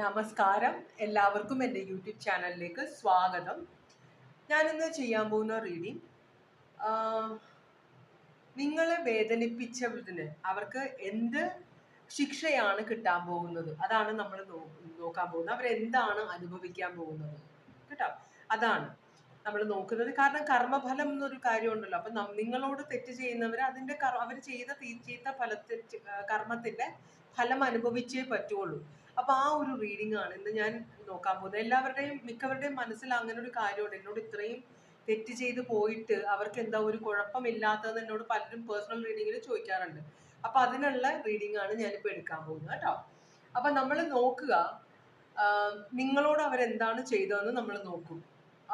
നമസ്കാരം. എല്ലാവർക്കും എന്റെ യൂട്യൂബ് ചാനലിലേക്ക് സ്വാഗതം. ഞാനിന്ന് ചെയ്യാൻ പോകുന്ന റീഡിങ് നിങ്ങളെ വേദനിപ്പിച്ചതിന് അവർക്ക് എന്ത് ശിക്ഷയാണ് കിട്ടാൻ പോകുന്നത്? അതാണ് നമ്മൾ നോക്കാൻ പോകുന്നത്. അവരെന്താണ് അനുഭവിക്കാൻ പോകുന്നത്? കേട്ടോ? അതാണ് നമ്മൾ നോക്കുന്നത്. കാരണം കർമ്മഫലം എന്നൊരു കാര്യമുണ്ടല്ലോ. അപ്പം നിങ്ങളോട് തെറ്റ് ചെയ്യുന്നവർ അതിന്റെ അവർ ചെയ്ത തീ- ചീത്ത ഫലത്തിൽ കർമ്മത്തിന്റെ ഫലം അനുഭവിച്ചേ പറ്റുള്ളൂ. അപ്പൊ ആ ഒരു റീഡിംഗ് ആണ് ഇന്ന് ഞാൻ നോക്കാൻ പോകുന്നത്. എല്ലാവരുടെയും മിക്കവരുടെയും മനസ്സിൽ അങ്ങനെ ഒരു കാര്യമുണ്ട്. എന്നോട് ഇത്രയും തെറ്റ് ചെയ്ത് പോയിട്ട് അവർക്ക് എന്താ ഒരു കുഴപ്പമില്ലാത്തതെന്ന് എന്നോട് പലരും പേഴ്സണൽ റീഡിങ്ങിൽ ചോദിക്കാറുണ്ട്. അപ്പൊ അതിനുള്ള റീഡിംഗ് ആണ് ഞാനിപ്പോൾ എടുക്കാൻ പോകുന്നത് കേട്ടോ. അപ്പൊ നമ്മൾ നോക്കുക നിങ്ങളോട് അവരെന്താണ് ചെയ്തതെന്ന് നമ്മൾ നോക്കും.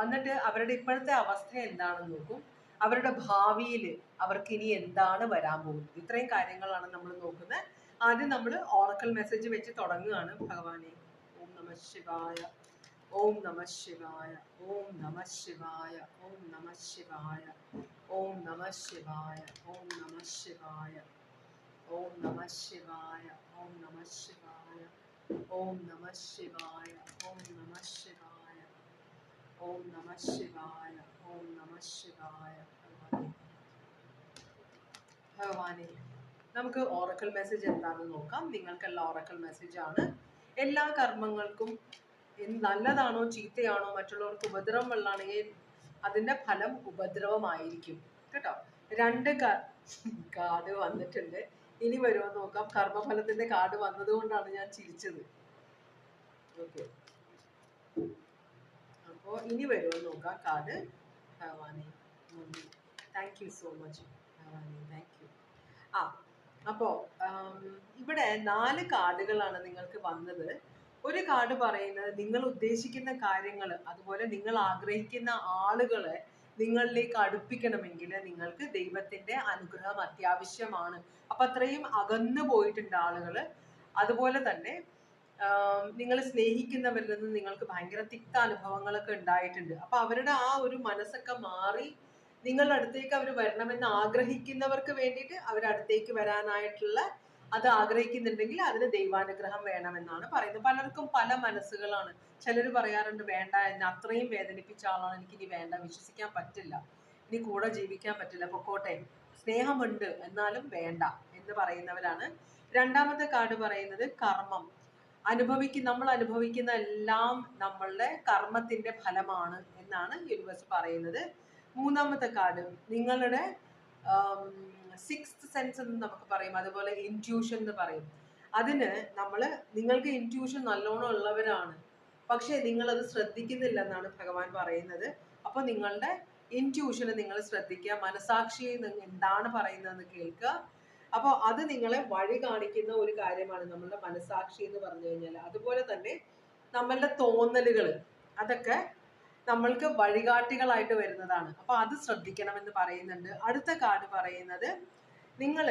എന്നിട്ട് അവരുടെ ഇപ്പോഴത്തെ അവസ്ഥ എന്താണെന്ന് നോക്കും. അവരുടെ ഭാവിയിൽ അവർക്ക് ഇനി എന്താണ് വരാൻ പോകുന്നത്? ഇത്രയും കാര്യങ്ങളാണ് നമ്മൾ നോക്കുന്നത്. ആദ്യം നമ്മൾ ഓറക്കൽ മെസ്സേജ് വെച്ച് തുടങ്ങുകയാണ് ഭഗവാനെ ഓം നമ ശിവായ ഓം നമ ശിവായ ഓം നമ ശിവായ ഓം നമ ശിവായ ഓം നമ ശിവായ ഓം നമ ശിവായ ഓം നമ ശിവായ ഓം നമ ശിവായ ഓം നമ ശിവായ ഓം നമ ശിവായ ഓം നമ ശിവായ ഓം നമ ശിവായ ഭഗവാനെ ഭഗവാനെ നമുക്ക് ഓറക്കൽ മെസ്സേജ് എന്താണെന്ന് നോക്കാം. നിങ്ങൾക്കുള്ള ഓറക്കൽ മെസ്സേജ് ആണ്. എല്ലാ കർമ്മങ്ങൾക്കും നല്ലതാണോ ചീത്തയാണോ മറ്റുള്ളവർക്ക് ഉപദ്രവം ഉള്ളതാണെങ്കിൽ അതിന്റെ ഫലം ഉപദ്രവമായിരിക്കും. കേട്ടോ? രണ്ട് കാർഡ് വന്നിട്ടുണ്ട്. ഇനി വരുമോ നോക്കാം. കർമ്മഫലത്തിന്റെ കാർഡ് വന്നതുകൊണ്ടാണ് ഞാൻ ചിരിച്ചത്. ഓക്കെ. അപ്പോൾ ഇനി വരുമോ നോക്കാം. കാർഡ് ഭഗവാനെ താങ്ക് യു സോ മച്ച് ഭഗവാനെ താങ്ക് യു ആ അപ്പോൾ ഇവിടെ നാല് കാർഡുകളാണ് നിങ്ങൾക്ക് വന്നത്. ഒരു കാർഡ് പറയുന്നത് നിങ്ങൾ ഉദ്ദേശിക്കുന്ന കാര്യങ്ങൾ അതുപോലെ നിങ്ങൾ ആഗ്രഹിക്കുന്ന ആളുകളെ നിങ്ങളിലേക്ക് അടുപ്പിക്കണമെങ്കിൽ നിങ്ങൾക്ക് ദൈവത്തിന്റെ അനുഗ്രഹം അത്യാവശ്യമാണ്. അപ്പൊ അത്രയും അകന്നു പോയിട്ടുണ്ട് ആളുകൾ അതുപോലെ തന്നെ നിങ്ങൾ സ്നേഹിക്കുന്നവരിൽ നിന്ന് നിങ്ങൾക്ക് ഭയങ്കര തിക്ത അനുഭവങ്ങളൊക്കെ ഉണ്ടായിട്ടുണ്ട്. അപ്പൊ അവരുടെ ആ ഒരു മനസ്സൊക്കെ മാറി നിങ്ങളുടെ അടുത്തേക്ക് അവർ വരണമെന്ന് ആഗ്രഹിക്കുന്നവർക്ക് വേണ്ടിയിട്ട് അവരടുത്തേക്ക് വരാനായിട്ടുള്ള അത് ആഗ്രഹിക്കുന്നുണ്ടെങ്കിൽ അതിന് ദൈവാനുഗ്രഹം വേണമെന്നാണ് പറയുന്നത്. പലർക്കും പല മനസ്സുകളാണ്. ചിലർ പറയാറുണ്ട് വേണ്ട എന്നെ അത്രയും വേദനിപ്പിച്ച ആളാണ് എനിക്ക് ഇനി വേണ്ട വിശ്വസിക്കാൻ പറ്റില്ല ഇനി കൂടെ ജീവിക്കാൻ പറ്റില്ല പൊക്കോട്ടെ സ്നേഹമുണ്ട് എന്നാലും വേണ്ട എന്ന് പറയുന്നവരാണ്. രണ്ടാമത്തെ കാർഡ് പറയുന്നത് കർമ്മം. അനുഭവിക്കുന്ന നമ്മൾ അനുഭവിക്കുന്ന എല്ലാം നമ്മളുടെ കർമ്മത്തിന്റെ ഫലമാണ് എന്നാണ് യൂണിവേഴ്സ് പറയുന്നത്. മൂന്നാമത്തെ കാർഡ് നിങ്ങളുടെ സിക്സ്ത് സെൻസ് എന്ന് നമുക്ക് പറയും. അതുപോലെ ഇന്റ്യൂഷൻ എന്ന് പറയും. അതിന് നമ്മൾ നിങ്ങൾക്ക് ഇന്റ്യൂഷൻ നല്ലോണം ഉള്ളവരാണ്. പക്ഷേ നിങ്ങളത് ശ്രദ്ധിക്കുന്നില്ല എന്നാണ് ഭഗവാൻ പറയുന്നത്. അപ്പോൾ നിങ്ങളുടെ ഇന്റ്യൂഷന് നിങ്ങൾ ശ്രദ്ധിക്കുക. മനസാക്ഷി എന്താണ് പറയുന്നതെന്ന് കേൾക്കുക. അപ്പോൾ അത് നിങ്ങളെ വഴി കാണിക്കുന്ന ഒരു കാര്യമാണ് നമ്മളുടെ മനസാക്ഷി എന്ന് പറഞ്ഞു കഴിഞ്ഞാൽ അതുപോലെ തന്നെ നമ്മളുടെ തോന്നലുകൾ അതൊക്കെ നമ്മൾക്ക് വഴികാട്ടികളായിട്ട് വരുന്നതാണ്. അപ്പൊ അത് ശ്രദ്ധിക്കണമെന്ന് പറയുന്നുണ്ട്. അടുത്ത കാർഡ് പറയുന്നത് നിങ്ങൾ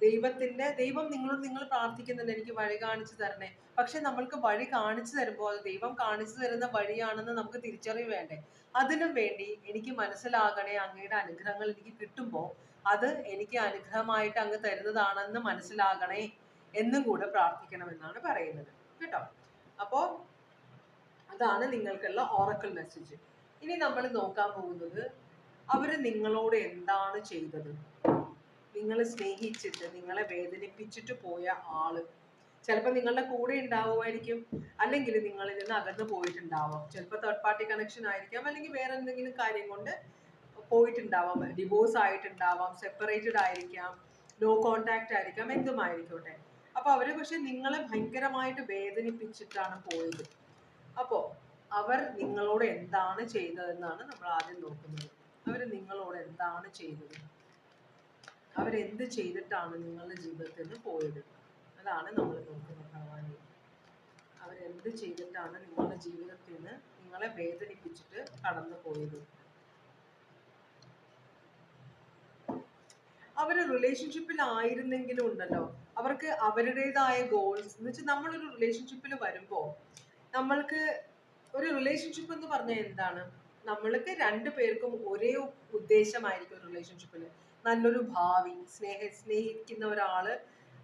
ദൈവത്തിന്റെ ദൈവം നിങ്ങളോട് നിങ്ങൾ പ്രാർത്ഥിക്കുന്നുണ്ട് എനിക്ക് വഴി കാണിച്ചു തരണേ. പക്ഷെ നമ്മൾക്ക് വഴി കാണിച്ചു തരുമ്പോൾ അത് ദൈവം കാണിച്ചു തരുന്ന വഴിയാണെന്ന് നമുക്ക് തിരിച്ചറിവ് വേണ്ടേ? അതിനും വേണ്ടി എനിക്ക് മനസ്സിലാകണേ അങ്ങയുടെ അനുഗ്രഹങ്ങൾ എനിക്ക് കിട്ടുമ്പോൾ അത് എനിക്ക് അനുഗ്രഹമായിട്ട് അങ്ങ് തരുന്നതാണെന്ന് മനസ്സിലാകണേ എന്നും കൂടെ പ്രാർത്ഥിക്കണമെന്നാണ് പറയുന്നത്. കേട്ടോ? അപ്പോ അതാണ് നിങ്ങൾക്കുള്ള ഓറക്കൽ മെസ്സേജ് ഇനി നമ്മൾ നോക്കാൻ പോകുന്നത് അവർ നിങ്ങളോട് എന്താണ് ചെയ്തത്? നിങ്ങൾ സ്നേഹിച്ചിട്ട് നിങ്ങളെ വേദനിപ്പിച്ചിട്ട് പോയ ആൾ. ചിലപ്പോൾ നിങ്ങളുടെ കൂടെ ഉണ്ടാവുമായിരിക്കും. അല്ലെങ്കിൽ നിങ്ങളിൽ നിന്ന് അകന്നു പോയിട്ടുണ്ടാവാം. ചിലപ്പോൾ തേർഡ് പാർട്ടി കണക്ഷൻ ആയിരിക്കാം. അല്ലെങ്കിൽ വേറെ എന്തെങ്കിലും കാര്യം കൊണ്ട് പോയിട്ടുണ്ടാവാം. ഡിവോഴ്സ് ആയിട്ടുണ്ടാവാം. സെപ്പറേറ്റഡ് ആയിരിക്കാം. നോ കോണ്ടാക്ട് ആയിരിക്കാം. എന്തുമായിരിക്കോട്ടെ. അപ്പോൾ അവർ പക്ഷെ നിങ്ങളെ ഭയങ്കരമായിട്ട് വേദനിപ്പിച്ചിട്ടാണ് പോയത്. അപ്പോൾ അവർ നിങ്ങളോട് എന്താണ് ചെയ്തതെന്നാണ് നമ്മൾ ആദ്യം നോക്കുന്നത്. അവർ നിങ്ങളോട് എന്താണ് ചെയ്തത്? അവരെന്ത് ചെയ്തിട്ടാണ് നിങ്ങളുടെ ജീവിതത്തിൽ നിന്ന് പോയത്? അതാണ് നമ്മൾ നോക്കുന്നത് ഭഗവാനെ. അവരെന്ത് ചെയ്തിട്ടാണ് നിങ്ങളുടെ ജീവിതത്തിൽ നിന്ന് നിങ്ങളെ വേദനിപ്പിച്ചിട്ട് കടന്നു പോയത്? അവർ റിലേഷൻഷിപ്പിൽ ആയിരുന്നെങ്കിലും ഉണ്ടല്ലോ. അവർക്ക് അവരുടേതായ ഗോൾസ് എന്ന് വെച്ചാൽ നമ്മളൊരു റിലേഷൻഷിപ്പിൽ വരുമ്പോൾ നമ്മൾക്ക് ഒരു റിലേഷൻഷിപ്പ് എന്ന് പറഞ്ഞാൽ എന്താണ്? നമ്മൾക്ക് രണ്ടു പേർക്കും ഒരേ ഉദ്ദേശമായിരിക്കും റിലേഷൻഷിപ്പിൽ നല്ലൊരു ഭാവി സ്നേഹ സ്നേഹിക്കുന്ന ഒരാൾ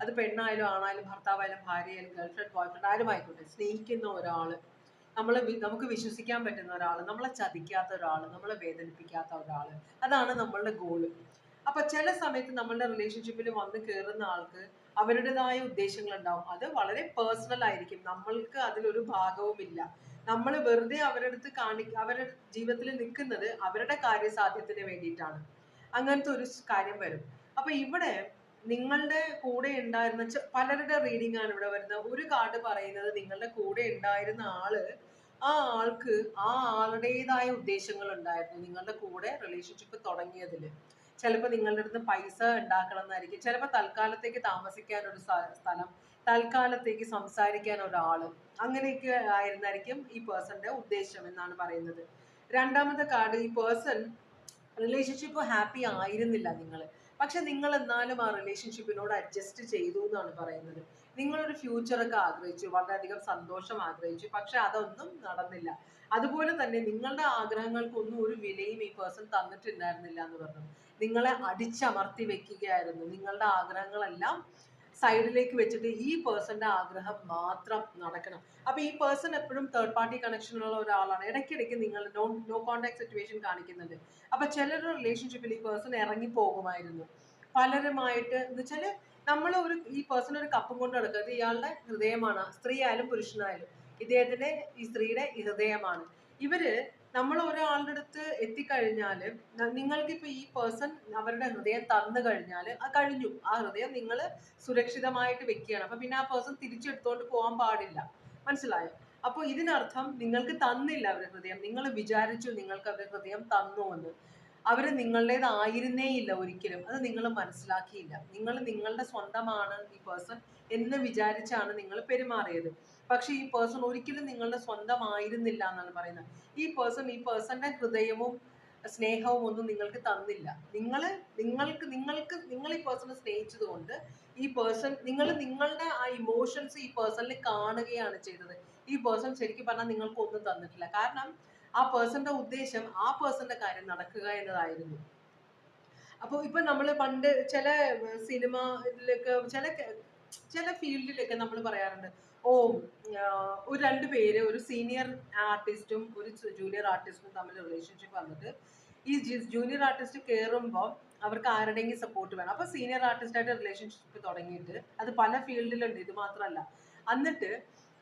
അത് പെണ്ണായാലും ആണായാലും ഭർത്താവായാലും ഭാര്യയായാലും ഗേൾഫ്രണ്ട് ആരും ആയിക്കോട്ടെ സ്നേഹിക്കുന്ന ഒരാൾ നമ്മളെ നമുക്ക് വിശ്വസിക്കാൻ പറ്റുന്ന ഒരാൾ നമ്മളെ ചതിക്കാത്ത ഒരാൾ നമ്മളെ വേദനിപ്പിക്കാത്ത ഒരാൾ അതാണ് നമ്മളുടെ ഗോൾ അപ്പൊ ചില സമയത്ത് നമ്മളുടെ റിലേഷൻഷിപ്പിൽ വന്ന് കയറുന്ന ആൾക്ക് അവരുടേതായ ഉദ്ദേശങ്ങൾ ഉണ്ടാവും അത് വളരെ പേഴ്സണൽ ആയിരിക്കും. നമ്മൾക്ക് അതിലൊരു ഭാഗവുമില്ല. നമ്മൾ വെറുതെ അവരുടെ അടുത്ത് കാണി അവരുടെ ജീവിതത്തിൽ നിൽക്കുന്നത് അവരുടെ കാര്യസാധ്യത്തിന് വേണ്ടിയിട്ടാണ്. അങ്ങനത്തെ ഒരു കാര്യം വരും. അപ്പൊ ഇവിടെ നിങ്ങളുടെ കൂടെ ഉണ്ടായിരുന്ന പലരുടെ റീഡിംഗ് ആണ് ഇവിടെ വരുന്നത്. ഒരു കാർഡ് പറയുന്നത് നിങ്ങളുടെ കൂടെ ഉണ്ടായിരുന്ന ആൾ ആ ആൾക്ക് ആ ആളുടേതായ ഉദ്ദേശങ്ങൾ ഉണ്ടായിരുന്നു നിങ്ങളുടെ കൂടെ റിലേഷൻഷിപ്പ് തുടങ്ങിയതിൽ ചിലപ്പോൾ നിങ്ങളുടെ അടുത്ത് പൈസ ഉണ്ടാക്കണം എന്നായിരിക്കും ചിലപ്പോൾ തൽക്കാലത്തേക്ക് താമസിക്കാൻ ഒരു സ്ഥലം തൽക്കാലത്തേക്ക് സംസാരിക്കാൻ ഒരാൾ അങ്ങനെയൊക്കെ ആയിരുന്നായിരിക്കും ഈ പേഴ്സന്റെ ഉദ്ദേശം എന്നാണ് പറയുന്നത്. രണ്ടാമത്തെ കാർഡ് ഈ പേഴ്സൺ റിലേഷൻഷിപ്പ് ഹാപ്പി ആയിരുന്നില്ല നിങ്ങൾ പക്ഷെ നിങ്ങൾ എന്നാലും ആ റിലേഷൻഷിപ്പിനോട് അഡ്ജസ്റ്റ് ചെയ്തു എന്നാണ് പറയുന്നത്. നിങ്ങളൊരു ഫ്യൂച്ചറൊക്കെ ആഗ്രഹിച്ചു വളരെയധികം സന്തോഷം ആഗ്രഹിച്ചു പക്ഷെ അതൊന്നും നടന്നില്ല. അതുപോലെ തന്നെ നിങ്ങളുടെ ആഗ്രഹങ്ങൾക്കൊന്നും ഒരു വിലയും ഈ പേഴ്സൺ തന്നിട്ടുണ്ടായിരുന്നില്ല എന്ന് പറഞ്ഞു. നിങ്ങളെ അടിച്ചമർത്തി വെക്കുകയായിരുന്നു. നിങ്ങളുടെ ആഗ്രഹങ്ങളെല്ലാം സൈഡിലേക്ക് വെച്ചിട്ട് ഈ പേഴ്സന്റെ ആഗ്രഹം മാത്രം നടക്കണം. അപ്പൊ ഈ പേഴ്സൺ എപ്പോഴും തേർഡ് പാർട്ടി കണക്ഷൻ ഉള്ള ഒരാളാണ്. ഇടയ്ക്കിടയ്ക്ക് നിങ്ങൾ നോ നോ കോണ്ടാക്ട് സിറ്റുവേഷൻ കാണിക്കുന്നുണ്ട്. അപ്പൊ ചിലരുടെ റിലേഷൻഷിപ്പിൽ ഈ പേഴ്സൺ ഇറങ്ങി പോകുമായിരുന്നു. പലരുമായിട്ട് എന്ന് വെച്ചാൽ നമ്മൾ ഒരു ഈ പേഴ്സൺ ഒരു കപ്പും കൊണ്ട് നടക്കുന്നത് ഇയാളുടെ ഹൃദയമാണ്. സ്ത്രീ ആയാലും പുരുഷനായാലും. ഇദ്ദേഹത്തിന്റെ ഈ സ്ത്രീയുടെ ഹൃദയമാണ്. ഇവർ നമ്മൾ ഒരാളുടെ അടുത്ത് എത്തിക്കഴിഞ്ഞാൽ നിങ്ങൾക്ക് ഇപ്പൊ ഈ പേഴ്സൺ അവരുടെ ഹൃദയം തന്നു കഴിഞ്ഞാൽ ആ കഴിഞ്ഞു. ആ ഹൃദയം നിങ്ങൾ സുരക്ഷിതമായിട്ട് വെക്കുകയാണ്. അപ്പൊ പിന്നെ ആ പേഴ്സൺ തിരിച്ചെടുത്തോണ്ട് പോകാൻ പാടില്ല. മനസ്സിലായോ? അപ്പോൾ ഇതിനർത്ഥം നിങ്ങൾക്ക് തന്നില്ല അവരുടെ ഹൃദയം. നിങ്ങൾ വിചാരിച്ചു നിങ്ങൾക്ക് അവരുടെ ഹൃദയം തന്നു എന്ന്. അവർ നിങ്ങളുടേതായിരുന്നേ ഇല്ല ഒരിക്കലും. അത് നിങ്ങൾ മനസ്സിലാക്കിയില്ല. നിങ്ങൾ നിങ്ങളുടെ സ്വന്തമാണ് ഈ പേഴ്സൺ എന്ന് വിചാരിച്ചാണ് നിങ്ങൾ പെരുമാറിയത്. പക്ഷെ ഈ പേഴ്സൺ ഒരിക്കലും നിങ്ങളുടെ സ്വന്തമായിരുന്നില്ല എന്നാണ് പറയുന്നത്. ഈ പേഴ്സൺ ഈ പേഴ്സന്റെ ഹൃദയവും സ്നേഹവും ഒന്നും നിങ്ങൾക്ക് തന്നില്ല. നിങ്ങൾ നിങ്ങൾക്ക് നിങ്ങൾക്ക് നിങ്ങൾ ഈ പേഴ്സണെ സ്നേഹിച്ചത് കൊണ്ട് ഈ പേഴ്സൺ നിങ്ങൾ നിങ്ങളുടെ ആ ഇമോഷൻസ് ഈ പേഴ്സണിൽ കാണുകയാണ് ചെയ്തത്. ഈ പേഴ്സൺ ശരിക്കും പറഞ്ഞാൽ നിങ്ങൾക്ക് ഒന്നും തന്നിട്ടില്ല. കാരണം ആ പേഴ്സന്റെ ഉദ്ദേശം ആ പേഴ്സന്റെ കാര്യം നടക്കുക എന്നതായിരുന്നു. അപ്പോൾ ഇപ്പൊ നമ്മൾ പണ്ട് ചില സിനിമയിലൊക്കെ ചില ചില ഫീൽഡിലൊക്കെ നമ്മൾ പറയാറുണ്ട്. ഓ ഒരു രണ്ട് പേര് ഒരു സീനിയർ ആർട്ടിസ്റ്റും ഒരു ജൂനിയർ ആർട്ടിസ്റ്റും തമ്മിൽ റിലേഷൻഷിപ്പ് വന്നിട്ട് ഈ ജൂനിയർ ആർട്ടിസ്റ്റ് കയറുമ്പോൾ അവർക്ക് ആരുടെയെങ്കിലും സപ്പോർട്ട് വേണം. അപ്പൊ സീനിയർ ആർട്ടിസ്റ്റായിട്ട് റിലേഷൻഷിപ്പ് തുടങ്ങിയിട്ട് അത് പല ഫീൽഡിലുണ്ട് ഇത് മാത്രമല്ല. എന്നിട്ട്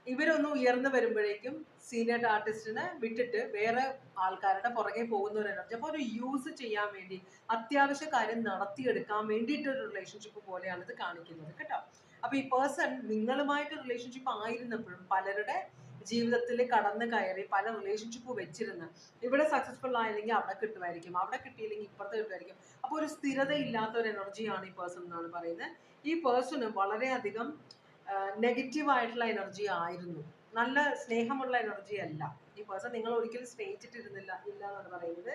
ഇവരൊന്ന് ഉയർന്നു വരുമ്പോഴേക്കും സീനിയർ ആർട്ടിസ്റ്റിനെ വിട്ടിട്ട് വേറെ ആൾക്കാരുടെ പുറകെ പോകുന്ന ഒരു എനർജി അപ്പോൾ ഒരു യൂസ് ചെയ്യാൻ വേണ്ടി അത്യാവശ്യ കാര്യം നടത്തിയെടുക്കാൻ വേണ്ടിയിട്ട് ഒരു റിലേഷൻഷിപ്പ് പോലെയാണ് ഇത് കാണിക്കുന്നത്. കേട്ടോ? അപ്പൊ ഈ പേഴ്സൺ നിങ്ങളുമായിട്ട് റിലേഷൻഷിപ്പ് ആയിരുന്നപ്പോഴും പലരുടെ ജീവിതത്തിൽ കടന്നു കയറി പല റിലേഷൻഷിപ്പ് വെച്ചിരുന്ന് ഇവിടെ സക്സസ്ഫുൾ ആയില്ലെങ്കിൽ അവിടെ കിട്ടുമായിരിക്കും അവിടെ കിട്ടിയില്ലെങ്കിൽ ഇപ്പുറത്ത് കിട്ടുമായിരിക്കും. അപ്പോൾ ഒരു സ്ഥിരത ഇല്ലാത്ത ഒരു എനർജിയാണ് ഈ പേഴ്സൺ എന്നാണ് പറയുന്നത്. ഈ പേഴ്സണ് വളരെയധികം നെഗറ്റീവ് ആയിട്ടുള്ള എനർജി ആയിരുന്നു. നല്ല സ്നേഹമുള്ള എനർജി അല്ല. ഈ പേഴ്സൺ നിങ്ങൾ ഒരിക്കലും സ്നേഹിച്ചിട്ടിരുന്നില്ല ഇല്ല എന്നാണ് പറയുന്നത്.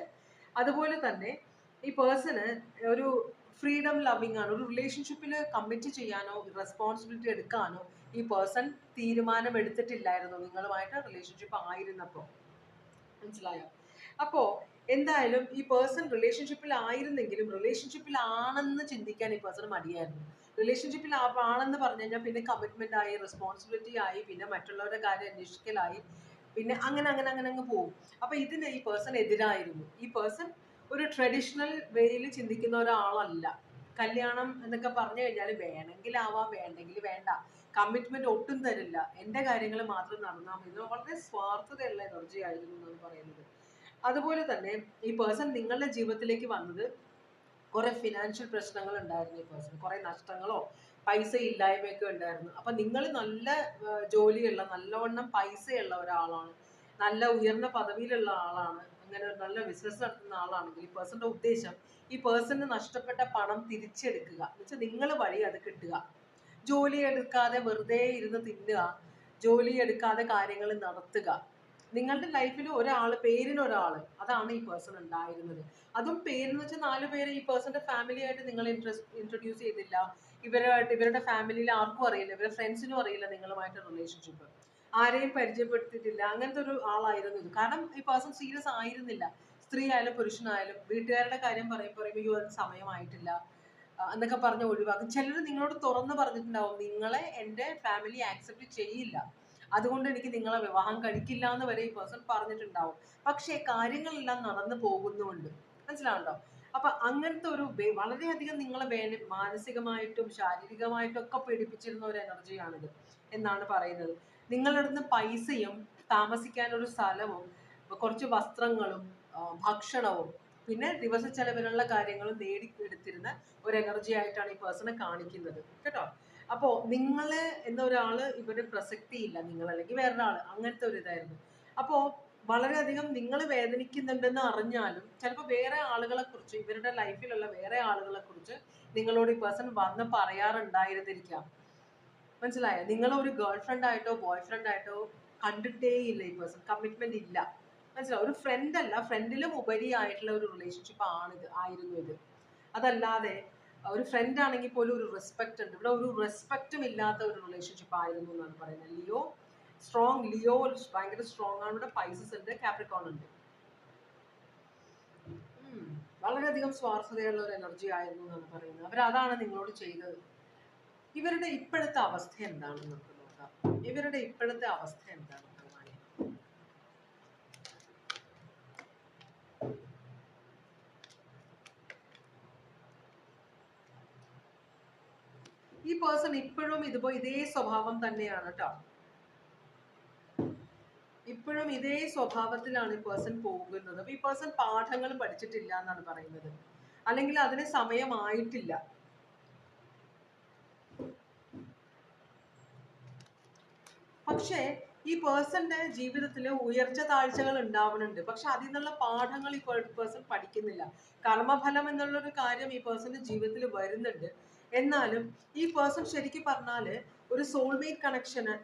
അതുപോലെ തന്നെ ഈ പേഴ്സണ് ഒരു ഫ്രീഡം ലവിങ് ആണ് ഒരു റിലേഷൻഷിപ്പിൽ കമ്മിറ്റ് ചെയ്യാനോ റെസ്പോൺസിബിലിറ്റി എടുക്കാനോ ഈ പേഴ്സൺ തീരുമാനം എടുത്തിട്ടില്ലായിരുന്നു നിങ്ങളുമായിട്ട് റിലേഷൻഷിപ്പ് ആയിരുന്നപ്പോൾ മനസ്സിലായോ? അപ്പോ എന്തായാലും ഈ പേഴ്സൺ റിലേഷൻഷിപ്പിൽ ആയിരുന്നെങ്കിലും റിലേഷൻഷിപ്പിൽ ആണെന്ന് ചിന്തിക്കാൻ ഈ പേഴ്സൺ മടിയായിരുന്നു. റിലേഷൻഷിപ്പിൽ ആണെന്ന് പറഞ്ഞു കഴിഞ്ഞാൽ പിന്നെ കമ്മിറ്റ്മെന്റ് ആയി റെസ്പോൺസിബിലിറ്റി ആയി പിന്നെ മറ്റുള്ളവരുടെ കാര്യം അന്വേഷിക്കലായി പിന്നെ അങ്ങനെ അങ്ങനെ അങ്ങനെ അങ്ങ് പോകും അപ്പോൾ ഇതിന് ഈ പേഴ്സൺ എതിരായിരുന്നു. ഈ പേഴ്സൺ ഒരു ട്രഡീഷണൽ വേയിൽ ചിന്തിക്കുന്ന ഒരാളല്ല. കല്യാണം എന്നൊക്കെ പറഞ്ഞു കഴിഞ്ഞാൽ വേണമെങ്കിൽ ആവാം വേണ്ടെങ്കിൽ വേണ്ട. കമ്മിറ്റ്മെന്റ് ഒട്ടും തരില്ല. എന്റെ കാര്യങ്ങൾ മാത്രം നടന്നാൽ മതി. വളരെ സ്വാർത്ഥതയുള്ള എനർജി ആയിരുന്നു എന്നാണ് പറയുന്നത്. അതുപോലെ തന്നെ ഈ പേഴ്സൺ നിങ്ങളുടെ ജീവിതത്തിലേക്ക് വന്നത് കുറെ ഫിനാൻഷ്യൽ പ്രശ്നങ്ങൾ ഉണ്ടായിരുന്നു ഈ പേഴ്സൺ കുറെ നഷ്ടങ്ങളോ പൈസ ഇല്ലായ്മയൊക്കെ ഉണ്ടായിരുന്നു. അപ്പൊ നിങ്ങൾ നല്ല ജോലിയുള്ള നല്ലവണ്ണം പൈസയുള്ള ഒരാളാണ്. നല്ല ഉയർന്ന പദവിയിലുള്ള ആളാണ്. അങ്ങനെ ഒരു നല്ല ബിസിനസ് നടത്തുന്ന ആളാണെങ്കിൽ ഈ പേഴ്സന്റെ ഉദ്ദേശം ഈ പേഴ്സണിന് നഷ്ടപ്പെട്ട പണം തിരിച്ചെടുക്കുക. എന്ന് വെച്ചാൽ നിങ്ങൾ വഴി അത് കിട്ടുക. ജോലി എടുക്കാതെ വെറുതെ ഇരുന്ന് തിന്നുക. ജോലി എടുക്കാതെ കാര്യങ്ങൾ നടത്തുക. നിങ്ങളുടെ ലൈഫിൽ ഒരാൾ പേരിന് ഒരാൾ അതാണ് ഈ പേഴ്സൺ ഉണ്ടായിരുന്നത്. അതും പേരെന്ന് വെച്ചാൽ നാല് പേര് ഈ പേഴ്സന്റെ ഫാമിലി ആയിട്ട് നിങ്ങൾ ഇൻട്രൊഡ്യൂസ് ചെയ്തില്ല. ഇവരുമായിട്ട് ഇവരുടെ ഫാമിലിയിൽ ആർക്കും അറിയില്ല. ഇവരുടെ ഫ്രണ്ട്സിനും അറിയില്ല നിങ്ങളുമായിട്ട് റിലേഷൻഷിപ്പ് ആരെയും പരിചയപ്പെടുത്തിയിട്ടില്ല. അങ്ങനത്തെ ഒരു ആളായിരുന്നു ഇത്. കാരണം ഈ പേഴ്സൺ സീരിയസ് ആയിരുന്നില്ല. സ്ത്രീ ആയാലും പുരുഷനായാലും വീട്ടുകാരുടെ കാര്യം പറയും പറയുമ്പോൾ അയ്യോ അത് സമയമായിട്ടില്ല. എന്നൊക്കെ പറഞ്ഞ് ഒഴിവാക്കും. ചിലർ നിങ്ങളോട് തുറന്ന് പറഞ്ഞിട്ടുണ്ടാവും നിങ്ങളെ എന്റെ ഫാമിലി ആക്സെപ്റ്റ് ചെയ്യില്ല. അതുകൊണ്ട് എനിക്ക് നിങ്ങളെ വിവാഹം കഴിക്കില്ല എന്ന് വരെ ഈ പേഴ്സൺ പറഞ്ഞിട്ടുണ്ടാവും. പക്ഷേ കാര്യങ്ങളെല്ലാം നടന്നു പോകുന്നുണ്ട് മനസ്സിലാവുണ്ടോ അപ്പൊ അങ്ങനത്തെ ഒരു വളരെ വളരെയധികം നിങ്ങളെ വേന മാനസികമായിട്ടും ശാരീരികമായിട്ടും ഒക്കെ പീഡിപ്പിച്ചിരുന്ന ഒരു എനർജിയാണിത് എന്നാണ് പറയുന്നത്. നിങ്ങളുടെ അടുത്ത് പൈസയും താമസിക്കാനൊരു സ്ഥലവും കുറച്ച് വസ്ത്രങ്ങളും ഭക്ഷണവും പിന്നെ ദിവസ ചെലവിനുള്ള കാര്യങ്ങളും നേടിയെടുത്തിരുന്ന ഒരു എനർജി ആയിട്ടാണ് ഈ പേഴ്സണെ കാണിക്കുന്നത്. കേട്ടോ? അപ്പോ നിങ്ങൾ എന്ന ഇവർ പ്രസക്തി ഇല്ല നിങ്ങൾ അല്ലെങ്കിൽ വേറൊരാൾ. അങ്ങനത്തെ ഒരു ഇതായിരുന്നു. അപ്പോ വളരെയധികം നിങ്ങൾ വേദനിക്കുന്നുണ്ടെന്ന് അറിഞ്ഞാലും ചിലപ്പോൾ വേറെ ആളുകളെ കുറിച്ച് ഇവരുടെ ലൈഫിലുള്ള വേറെ ആളുകളെ കുറിച്ച് നിങ്ങളോട് ഈ പേഴ്സൺ വന്ന് പറയാറുണ്ടായിരുന്നിരിക്കാം. മനസ്സിലായോ? നിങ്ങൾ ഒരു ഗേൾ ഫ്രണ്ട് ആയിട്ടോ ബോയ് ഫ്രണ്ട് ആയിട്ടോ കണ്ടിട്ടേ ഇല്ല ഈ പേഴ്സൺ കമ്മിറ്റ്മെന്റ് ഇല്ല. മനസ്സിലായോ? ഒരു ഫ്രണ്ട് അല്ല ഫ്രണ്ടിലും ഉപരിയായിട്ടുള്ള ഒരു റിലേഷൻഷിപ്പ് ആണ് ഇത് ആയിരുന്നു ഇത്. അതല്ലാതെ ഒരു ഫ്രണ്ട് ആണെങ്കിൽ പോലും ഒരു റെസ്പെക്ട് ഉണ്ട്. ഇവിടെ ഒരു റെസ്പെക്റ്റും ഇല്ലാത്ത ഒരു റിലേഷൻഷിപ്പ് ആയിരുന്നു എന്നാണ് പറയുന്നത്. ലിയോ സ്ട്രോങ് ലിയോ ഭയങ്കര സ്ട്രോങ് ആണ്. ഇവിടെ പൈസസ് ഉണ്ട് കാപ്രിക്കോൺ ഉണ്ട്. വളരെയധികം സ്വാർത്ഥതയുള്ള ഒരു എനർജി ആയിരുന്നു എന്നാണ് പറയുന്നത്. അവരതാണ് നിങ്ങളോട് ചെയ്തത്. ഇവരുടെ ഇപ്പോഴത്തെ അവസ്ഥ എന്താണെന്ന് നമുക്ക് നോക്കാം. ഇവരുടെ ഇപ്പോഴത്തെ അവസ്ഥ എന്താണ് ഈ പേഴ്സൺ ഇപ്പോഴും ഇതുപോ ഇതേ സ്വഭാവം തന്നെയാണ് കേട്ടോ ഇപ്പോഴും ഇതേ സ്വഭാവത്തിലാണ് ഈ പേഴ്സൺ പോകുന്നത്. ഈ പേഴ്സൺ പാഠങ്ങൾ പഠിച്ചിട്ടില്ല എന്നാണ് പറയുന്നത്. അല്ലെങ്കിൽ അതിന് സമയമായിട്ടില്ല. പക്ഷേ ഈ പേഴ്സന്റെ ജീവിതത്തിൽ ഉയർച്ച താഴ്ചകൾ ഉണ്ടാവുന്നുണ്ട്. പക്ഷെ അതിൽ നിന്നുള്ള പാഠങ്ങൾ ഈ പേഴ്സൺ പഠിക്കുന്നില്ല. കർമ്മഫലം എന്നുള്ളൊരു കാര്യം ഈ പേഴ്സന്റെ ജീവിതത്തിൽ വരുന്നുണ്ട്. എന്നാലും ഈ പേഴ്സൺ ശരിക്കും പറഞ്ഞാൽ ഒരു സോൾമേറ്റ് കണക്ഷന്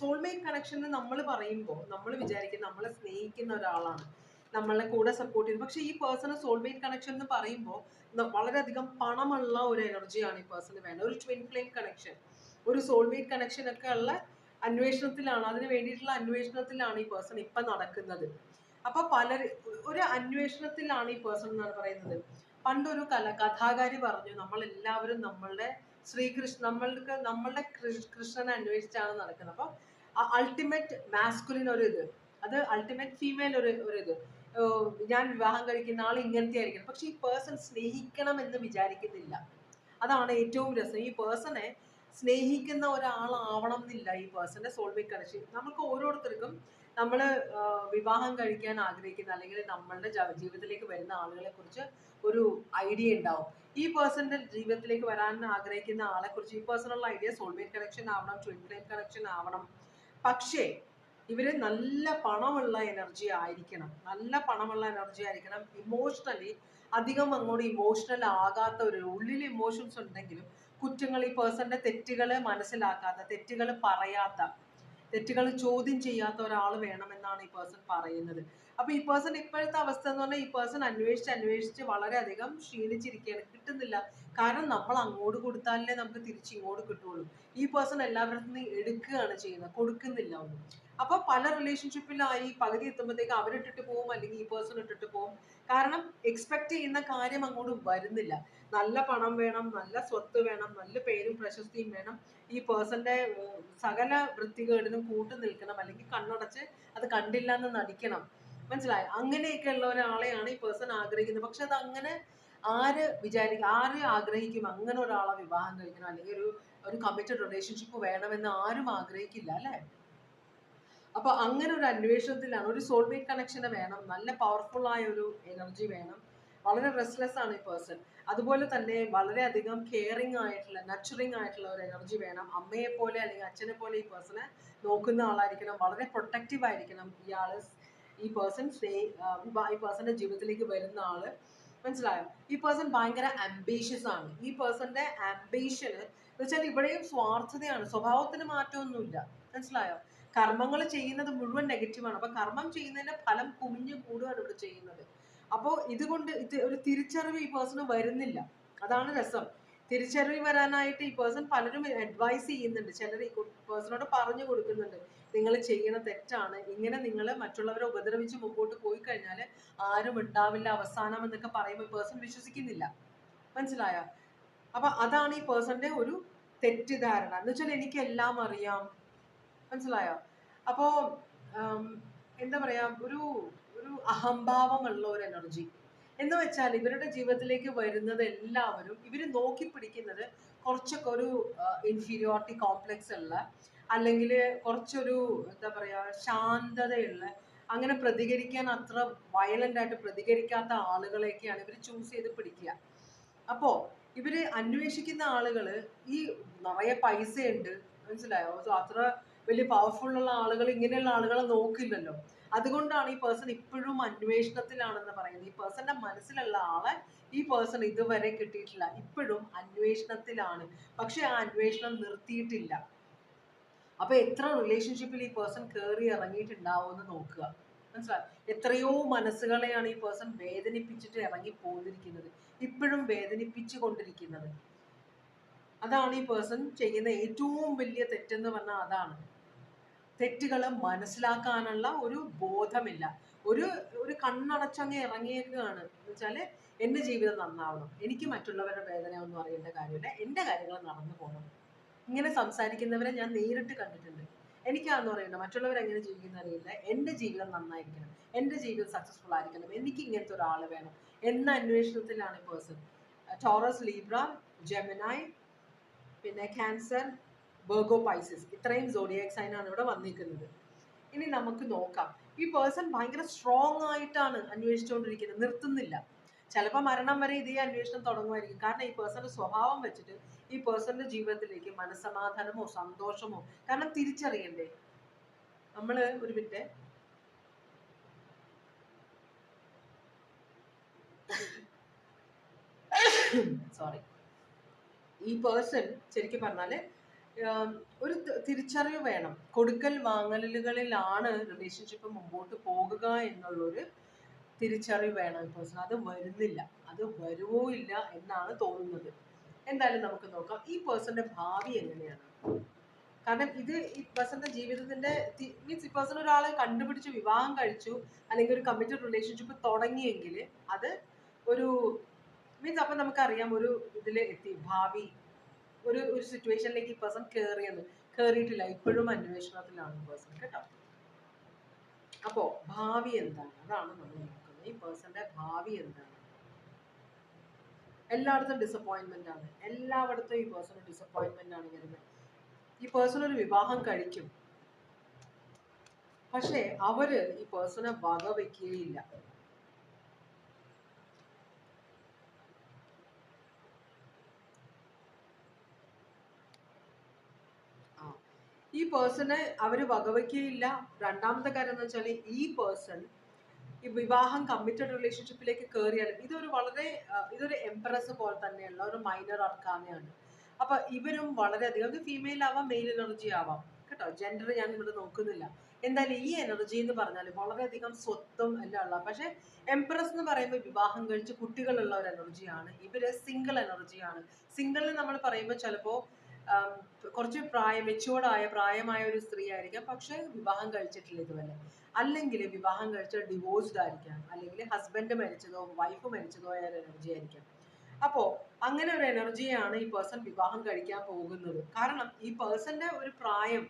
സോൾമേറ്റ് കണക്ഷന് നമ്മൾ പറയുമ്പോൾ നമ്മൾ വിചാരിക്കും നമ്മളെ സ്നേഹിക്കുന്ന ഒരാളാണ്. നമ്മളെ കൂടെ സപ്പോർട്ട് ചെയ്യുന്നത് പക്ഷെ ഈ പേഴ്സണ് സോൾമേറ്റ് കണക്ഷൻ എന്ന് പറയുമ്പോൾ വളരെയധികം പണമുള്ള ഒരു എനർജിയാണ് ഈ പേഴ്സണ് വേണ്ടത്. ഒരു ട്വിൻ ഫ്ലെയിം കണക്ഷൻ ഒരു സോൾമേറ്റ് കണക്ഷൻ ഒക്കെ ഉള്ള അന്വേഷണത്തിലാണ് അതിന് വേണ്ടിയിട്ടുള്ള അന്വേഷണത്തിലാണ് ഈ പേഴ്സൺ ഇപ്പൊ നടക്കുന്നത്. അപ്പൊ പലർ ഒരു അന്വേഷണത്തിലാണ് ഈ പേഴ്സൺ എന്നാണ് പറയുന്നത്. പണ്ടൊരു കല കഥാകാരി പറഞ്ഞു നമ്മൾ എല്ലാവരും നമ്മളുടെ ശ്രീകൃഷ്ണ നമ്മൾക്ക് നമ്മളുടെ കൃഷ്ണനെ അന്വേഷിച്ചാണ് നടക്കുന്നത്. അപ്പൊ അൾട്ടിമേറ്റ് മാസ്കുലിൻ ഒരു ഇത്. അത് അൾട്ടിമേറ്റ് ഫീമെയിൽ ഒരു ഒരു ഇത്. ഞാൻ വിവാഹം കഴിക്കുന്ന ആൾ ഇങ്ങനത്തെ ആയിരിക്കണം. പക്ഷെ ഈ പേഴ്സൺ സ്നേഹിക്കണം എന്ന് വിചാരിക്കുന്നില്ല. അതാണ് ഏറ്റവും രസം. ഈ പേഴ്സണെ സ്നേഹിക്കുന്ന ഒരാളാവണം എന്നില്ല ഈ പേഴ്സന്റെ സോൾമേറ്റ് കണക്ഷൻ നമുക്ക് ഓരോരുത്തർക്കും നമ്മൾ വിവാഹം കഴിക്കാൻ ആഗ്രഹിക്കുന്ന അല്ലെങ്കിൽ നമ്മളുടെ ജീവിതത്തിലേക്ക് വരുന്ന ആളുകളെ കുറിച്ച് ഒരു ഐഡിയ ഉണ്ടാവും. ഈ പേഴ്സന്റെ ജീവിതത്തിലേക്ക് വരാൻ ആഗ്രഹിക്കുന്ന ആളെ കുറിച്ച് ഈ പേഴ്സണൽ ഐഡിയ സോൾമേറ്റ് കണക്ഷൻ ആവണം ട്വിൻ ഫ്ലെയിം കണക്ഷൻ ആവണം. പക്ഷേ ഇവർ നല്ല പണമുള്ള എനർജി ആയിരിക്കണം. നല്ല പണമുള്ള എനർജി ആയിരിക്കണം. ഇമോഷണലി അധികം അങ്ങോട്ട് ഇമോഷണൽ ആകാത്ത ഒരു ഉള്ളിൽ ഇമോഷൻസ് ഉണ്ടെങ്കിലും കുറ്റങ്ങൾ ഈ പേഴ്സന്റെ തെറ്റുകൾ മനസ്സിലാക്കാത്ത തെറ്റുകൾ പറയാത്ത തെറ്റുകൾ ചോദ്യം ചെയ്യാത്ത ഒരാൾ വേണമെന്നാണ് ഈ പേഴ്സൺ പറയുന്നത്. അപ്പൊ ഈ പേഴ്സൺ ഇപ്പോഴത്തെ അവസ്ഥ എന്ന് പറഞ്ഞാൽ ഈ പേഴ്സൺ അന്വേഷിച്ച് അന്വേഷിച്ച് വളരെയധികം ക്ഷീണിച്ചിരിക്കുകയാണ്. കിട്ടുന്നില്ല. കാരണം നമ്മൾ അങ്ങോട്ട് കൊടുത്താലേ നമുക്ക് തിരിച്ച് ഇങ്ങോട്ട് കിട്ടുള്ളൂ ഈ പേഴ്സൺ എല്ലാവരുടെ നിന്ന് എടുക്കുകയാണ് ചെയ്യുന്നത്. കൊടുക്കുന്നില്ല ഒന്നും. അപ്പൊ പല റിലേഷൻഷിപ്പിലായി പകുതി എത്തുമ്പോഴത്തേക്ക് അവരിട്ടിട്ട് പോവും അല്ലെങ്കിൽ ഈ പേഴ്സൺ ഇട്ടിട്ട് പോവും. കാരണം എക്സ്പെക്ട് ചെയ്യുന്ന കാര്യം അങ്ങോട്ട് വരുന്നില്ല. നല്ല പണം വേണം നല്ല സ്വത്ത് വേണം നല്ല പേരും പ്രശസ്തിയും വേണം. ഈ പേഴ്സന്റെ സകല വൃത്തികേടിനും കൂട്ടു നിൽക്കണം അല്ലെങ്കിൽ കണ്ണടച്ച് അത് കണ്ടില്ല എന്ന് നടിക്കണം. മനസ്സിലായോ? അങ്ങനെയൊക്കെ ഉള്ള ഒരാളെയാണ് ഈ പേഴ്സൺ ആഗ്രഹിക്കുന്നത്. പക്ഷെ അത് അങ്ങനെ ആര് വിചാരിക്കും ആര് ആഗ്രഹിക്കും അങ്ങനെ ഒരാളെ വിവാഹം കഴിക്കണം അല്ലെങ്കിൽ ഒരു ഒരു കമ്മിറ്റഡ് റിലേഷൻഷിപ്പ് വേണമെന്ന് ആരും ആഗ്രഹിക്കില്ല അല്ലെ? അപ്പൊ അങ്ങനെ ഒരു അന്വേഷണത്തിലാണ് ഒരു സോൾമേറ്റ് കണക്ഷനെ വേണം നല്ല പവർഫുൾ ആയ ഒരു എനർജി വേണം. വളരെ റെസ്റ്റ്ലെസ് ആണ് ഈ പേഴ്സൺ അതുപോലെ തന്നെ വളരെ അധികം കെയറിങ് ആയിട്ടുള്ള നച്ചറിങ് ആയിട്ടുള്ള ഒരു എനർജി വേണം. അമ്മയെ പോലെ അല്ലെങ്കിൽ അച്ഛനെ പോലെ ഈ പേഴ്സണെ നോക്കുന്ന ആളായിരിക്കണം. വളരെ പ്രൊട്ടക്റ്റീവ് ആയിരിക്കണം ഇയാൾ ഈ പേഴ്സൺ ഈ പേഴ്സന്റെ ജീവിതത്തിലേക്ക് വരുന്ന ആൾ മനസ്സിലായോ? ഈ പേഴ്സൺ ഭയങ്കര അംബീഷ്യസ് ആണ്. ഈ പേഴ്സന്റെ ആംബിഷന് എന്ന് വെച്ചാൽ ഇവിടെയും സ്വാർത്ഥതയാണ്. സ്വഭാവത്തിന് മാറ്റമൊന്നുമില്ല. മനസ്സിലായോ? കർമ്മങ്ങൾ ചെയ്യുന്നത് മുഴുവൻ നെഗറ്റീവാണ് അപ്പൊ കർമ്മം ചെയ്യുന്നതിന്റെ ഫലം കുമിഞ്ഞു കൂടുകയാണ് ഇവിടെ ചെയ്യുന്നത്. അപ്പോൾ ഇതുകൊണ്ട് ഇത് ഒരു തിരിച്ചറിവ് ഈ പേഴ്സണ് വരുന്നില്ല. അതാണ് രസം. തിരിച്ചറിവ് വരാനായിട്ട് ഈ പേഴ്സൺ പലരും അഡ്വൈസ് ചെയ്യുന്നുണ്ട്. ചിലർ ഈ പേഴ്സണോട് പറഞ്ഞു കൊടുക്കുന്നുണ്ട്. നിങ്ങൾ ചെയ്യണ തെറ്റാണ്. ഇങ്ങനെ നിങ്ങൾ മറ്റുള്ളവരെ ഉപദ്രവിച്ച് മുമ്പോട്ട് പോയി കഴിഞ്ഞാൽ ആരും ഉണ്ടാവില്ല. അവസാനം എന്നൊക്കെ പറയുമ്പോൾ പേഴ്സൺ വിശ്വസിക്കുന്നില്ല. മനസ്സിലായോ? അപ്പൊ അതാണ് ഈ പേഴ്സന്റെ ഒരു തെറ്റിദ്ധാരണ. എന്ന് വെച്ചാൽ എനിക്ക് എല്ലാം അറിയാം. മനസ്സിലായോ? അപ്പോ എന്താ പറയാ ഒരു ഒരു അഹംഭാവമുള്ള ഒരു എനർജി എന്ന് വെച്ചാൽ ഇവരുടെ ജീവിതത്തിലേക്ക് വരുന്നത് എല്ലാവരും ഇവർ നോക്കി പിടിക്കുന്നത് കുറച്ചൊക്കെ ഒരു ഇൻഫീരിയോറിറ്റി കോംപ്ലക്സ് ഉള്ള അല്ലെങ്കിൽ കുറച്ചൊരു എന്താ പറയാ ശാന്തതയുള്ള അങ്ങനെ പ്രതികരിക്കാൻ അത്ര വയലന്റ് ആയിട്ട് പ്രതികരിക്കാത്ത ആളുകളെയൊക്കെയാണ് ഇവർ ചൂസ് ചെയ്ത് പിടിക്കുക. അപ്പോ ഇവർ അന്വേഷിക്കുന്ന ആളുകൾ ഈ നിറയെ പൈസ ഉണ്ട് മനസ്സിലായോ അത്ര വലിയ പവർഫുൾ ഉള്ള ആളുകൾ ഇങ്ങനെയുള്ള ആളുകളെ നോക്കില്ലല്ലോ. അതുകൊണ്ടാണ് ഈ പേഴ്സൺ ഇപ്പോഴും അന്വേഷണത്തിലാണെന്ന് പറയുന്നത്. ഈ പേഴ്സന്റെ മനസ്സിലുള്ള ആളെ ഈ പേഴ്സൺ ഇതുവരെ കിട്ടിയിട്ടില്ല. ഇപ്പോഴും അന്വേഷണത്തിലാണ്. പക്ഷെ ആ അന്വേഷണം നിർത്തിയിട്ടില്ല. അപ്പൊ എത്ര റിലേഷൻഷിപ്പിൽ ഈ പേഴ്സൺ കയറി ഇറങ്ങിയിട്ടുണ്ടാവും എന്ന് നോക്കുക. മനസ്സിലായി? എത്രയോ മനസ്സുകളെയാണ് ഈ പേഴ്സൺ വേദനിപ്പിച്ചിട്ട് ഇറങ്ങി പോന്നിരിക്കുന്നത് ഇപ്പോഴും വേദനിപ്പിച്ചു കൊണ്ടിരിക്കുന്നത് അതാണ് ഈ പേഴ്സൺ ചെയ്യുന്ന ഏറ്റവും വലിയ തെറ്റെന്ന് പറഞ്ഞാൽ അതാണ്. തെറ്റുകൾ മനസ്സിലാക്കാനുള്ള ഒരു ബോധമില്ല. ഒരു ഒരു കണ്ണടച്ചങ്ങ് ഇറങ്ങിയേക്കുകയാണ് എന്ന് വെച്ചാൽ എന്റെ ജീവിതം നന്നാവണം. എനിക്ക് മറ്റുള്ളവരുടെ വേദന ഒന്നും അറിയേണ്ട കാര്യമില്ല. എന്റെ കാര്യങ്ങൾ നടന്നു പോകണം ഇങ്ങനെ സംസാരിക്കുന്നവരെ ഞാൻ നേരിട്ട് കണ്ടിട്ടുണ്ട്. എനിക്കാന്ന് പറയണ്ട മറ്റുള്ളവർ എങ്ങനെ ജീവിക്കുന്ന അറിയില്ല. എന്റെ ജീവിതം നന്നായിരിക്കണം. എന്റെ ജീവിതം സക്സസ്ഫുൾ ആയിരിക്കണം. എനിക്ക് ഇങ്ങനത്തെ ഒരാൾ വേണം. എന്ന അന്വേഷണത്തിലാണ് പേഴ്സൺ ടോറസ് ലീബ്ര ജെമിനായ് പിന്നെ ക്യാൻസർ ബർഗോ പൈസസ് ഇത്രയും സോഡിയാക് സൈൻ ആണ് ഇവിടെ വന്നിരിക്കുന്നത്. ഇനി നമുക്ക് നോക്കാം. ഈ പേഴ്സൺ ഭയങ്കര സ്ട്രോങ് ആയിട്ടാണ് അന്വേഷിച്ചുകൊണ്ടിരിക്കുന്നത്. നിർത്തുന്നില്ല. ചിലപ്പോൾ മരണം വരെ ഇതേ അന്വേഷണം തുടങ്ങുമായിരിക്കും. കാരണം ഈ പേഴ്സന്റെ സ്വഭാവം വെച്ചിട്ട് ഈ പേഴ്സന്റെ ജീവിതത്തിലേക്ക് മനസ്സമാധാനമോ സന്തോഷമോ കാരണം തിരിച്ചറിയണ്ടേ? നമ്മൾ ഒരു മിനിറ്റ് സോറി ഈ പേഴ്സൺ ശരിക്കും പറഞ്ഞാൽ ഒരു തിരിച്ചറിവ് വേണം. കൊടുക്കൽ വാങ്ങലുകളിലാണ് റിലേഷൻഷിപ്പ് മുമ്പോട്ട് പോകുക എന്നുള്ളൊരു തിരിച്ചറിവ് വേണം പേഴ്സൺ അത് വരുന്നില്ല. അത് വരുവോ ഇല്ല എന്നാണ് തോന്നുന്നത്. എന്തായാലും നമുക്ക് നോക്കാം. ഈ പേഴ്സന്റെ ഭാവി എങ്ങനെയാണ്? കാരണം ഇത് ഈ പേഴ്സന്റെ ജീവിതത്തിന്റെ മീൻസ് ഈ പേഴ്സൺ ഒരാളെ കണ്ടുപിടിച്ച് വിവാഹം കഴിച്ചു അല്ലെങ്കിൽ ഒരു കമ്മിറ്റഡ് റിലേഷൻഷിപ്പ് തുടങ്ങിയെങ്കിൽ അത് ഒരു മീൻസ് അപ്പൊ നമുക്കറിയാം ഒരു ഇതിൽ എത്തി ഭാവി ഒരു ഒരു സിറ്റുവേഷനിലേക്ക് ഈ പേഴ്സൺ കയറിയെന്ന് കയറിയിട്ടില്ല ഇപ്പോഴും അന്വേഷണത്തിലാണ് പേഴ്സൺ കേട്ടോ. അപ്പോ ഭാവി എന്താണ്? അതാണ് നമ്മൾ നോക്കുന്നത്. ഈ പേഴ്സന്റെ ഭാവി എന്താണ്? എല്ലായിടത്തും ഡിസപ്പോയിൻമെന്റ് ആണ്. എല്ലായിടത്തും ഈ പേഴ്സൺ ഡിസപ്പോയിൻമെന്റ് ആണ് വരുന്നത്. ഈ പേഴ്സൺ ഒരു വിവാഹം കഴിക്കും. പക്ഷേ അവർ ഈ പേഴ്സണെ വക ഈ പേഴ്സണെ അവർ വകവയ്ക്കുകയില്ല രണ്ടാമത്തെ കാര്യം എന്ന് വെച്ചാൽ ഈ പേഴ്സൺ ഈ വിവാഹം കമ്മിറ്റഡ് റിലേഷൻഷിപ്പിലേക്ക് കയറിയാലും ഇതൊരു വളരെ ഇതൊരു എംപ്രസ് പോലെ തന്നെയുള്ള ഒരു മൈനർ അർക്കാമയാണ് അപ്പൊ ഇവരും വളരെയധികം ഇത് ഫീമെയിൽ ആവാം മെയിൽ എനർജി ആവാം. കേട്ടോ? ജെൻഡർ ഞാൻ ഇവിടെ നോക്കുന്നില്ല. എന്തായാലും ഈ എനർജി എന്ന് പറഞ്ഞാൽ വളരെയധികം സ്വത്തും എല്ലാം ഉള്ള പക്ഷെ എംപ്രസ് എന്ന് പറയുമ്പോൾ വിവാഹം കഴിച്ച് കുട്ടികളുള്ള ഒരു എനർജിയാണ് ഇവർ സിംഗിൾ എനർജിയാണ് സിംഗിളിന് നമ്മൾ പറയുമ്പോൾ ചിലപ്പോ കുറച്ച് പ്രായം മെച്ചുവേർഡ് ആയ പ്രായമായ ഒരു സ്ത്രീ ആയിരിക്കാം. പക്ഷേ വിവാഹം കഴിച്ചിട്ടില്ല ഇതുവരെ. അല്ലെങ്കിൽ വിവാഹം കഴിച്ച ഡിവോഴ്സ്ഡ് ആയിരിക്കാം. അല്ലെങ്കിൽ ഹസ്ബൻഡ് മരിച്ചതോ വൈഫ് മരിച്ചതോ ആയ എനർജി ആയിരിക്കാം. അപ്പോ അങ്ങനെ ഒരു എനർജിയാണ് ഈ പേഴ്സൺ വിവാഹം കഴിക്കാൻ പോകുന്നത്. കാരണം ഈ പേഴ്സന്റെ ഒരു പ്രായം